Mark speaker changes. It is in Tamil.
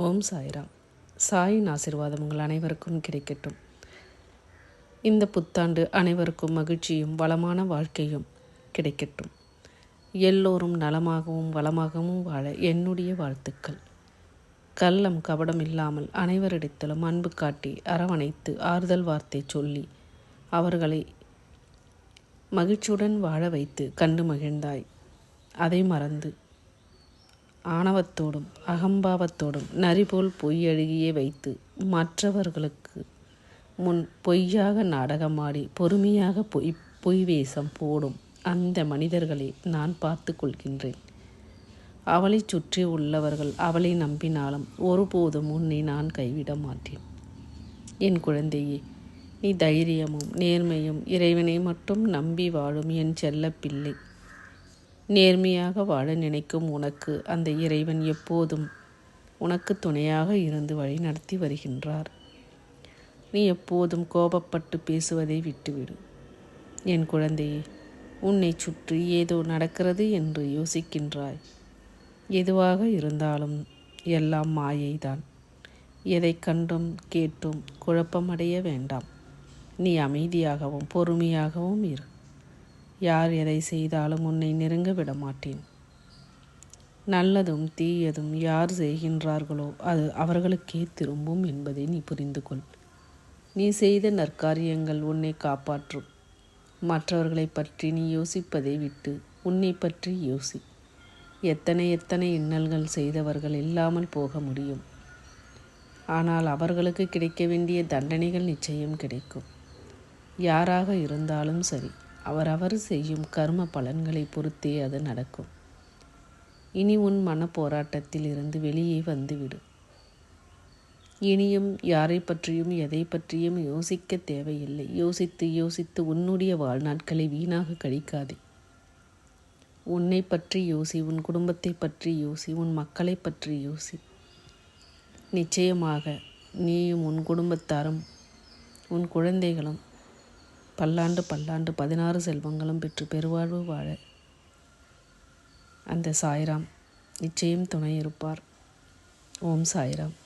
Speaker 1: ஓம் சாய்ராம். சாயின் ஆசிர்வாதம் உங்கள் அனைவருக்கும் கிடைக்கட்டும். இந்த புத்தாண்டு அனைவருக்கும் மகிழ்ச்சியும் வளமான வாழ்க்கையும் கிடைக்கட்டும். எல்லோரும் நலமாகவும் வளமாகவும் வாழ என்னுடைய வாழ்த்துக்கள். கள்ளம் கபடம் இல்லாமல் அனைவரிடத்திலும் அன்பு காட்டி அரவணைத்து ஆறுதல் வார்த்தை சொல்லி அவர்களை மகிழ்ச்சியுடன் வாழ வைத்து கண்டு மகிழ்ந்தாய். அதை மறந்து ஆணவத்தோடும் அகம்பாவத்தோடும் நரிபோல் பொய் அழுகியே வைத்து மற்றவர்களுக்கு முன் பொய்யாக நாடகமாடி பொறுமையாக பொய் பொய் வேஷம் போடும் அந்த மனிதர்களை நான் பார்த்து கொள்கின்றேன். அவளை சுற்றி உள்ளவர்கள் அவளை நம்பினாலும் ஒருபோதும் உன்னை நான் கைவிட மாட்டேன். என் குழந்தையே நீ தைரியமும் நேர்மையும் இறைவனை மட்டும் நம்பி வாழும் என் செல்ல பிள்ளை நேர்மையாக வாழ நினைக்கும் உனக்கு அந்த இறைவன் எப்போதும் உனக்கு துணையாக இருந்து வழி நடத்தி வருகின்றார். நீ எப்போதும் கோபப்பட்டு பேசுவதை விட்டுவிடு. என் குழந்தையே உன்னை சுற்றி ஏதோ நடக்கிறது என்று யோசிக்கின்றாய். எதுவாக இருந்தாலும் எல்லாம் மாயைதான். எதை கண்டும் கேட்டும் குழப்பமடைய வேண்டாம். நீ அமைதியாகவும் பொறுமையாகவும் இரு. யார் எதை செய்தாலும் உன்னை நெருங்க விட மாட்டேன். நல்லதும் தீயதும் யார் செய்கின்றார்களோ அது அவர்களுக்கே திரும்பும் என்பதை நீ புரிந்து கொள் நீ செய்த நற்காரியங்கள் உன்னை காப்பாற்றும். மற்றவர்களை பற்றி நீ யோசிப்பதை விட்டு உன்னை பற்றி யோசி. எத்தனை எத்தனை இன்னல்கள் செய்தவர்கள் இல்லாமல் போக முடியும். ஆனால் அவர்களுக்கு கிடைக்க வேண்டிய தண்டனைகள் நிச்சயம் கிடைக்கும். யாராக இருந்தாலும் சரி. அவரவர் செய்யும் கர்ம பலன்களை பொறுத்தே அது நடக்கும். இனி உன் மன போராட்டத்தில் இருந்து வெளியே வந்துவிடு. இனியும் யாரை பற்றியும் எதை பற்றியும் யோசிக்க தேவையில்லை. யோசித்து யோசித்து உன்னுடைய வாழ்நாட்களை வீணாக கழிக்காதே. உன்னை பற்றி யோசி உன் குடும்பத்தை பற்றி யோசி உன் மக்களை பற்றி யோசி. நிச்சயமாக நீயும் உன் குடும்பத்தாரும் உன் குழந்தைகளும் பல்லாண்டு பல்லாண்டு பதினாறு செல்வங்களும் பெற்று பெருவாழ்வு வாழ அந்த சாய்ராம் நிச்சயம் துணை இருப்பார். ஓம் சாய்ராம்.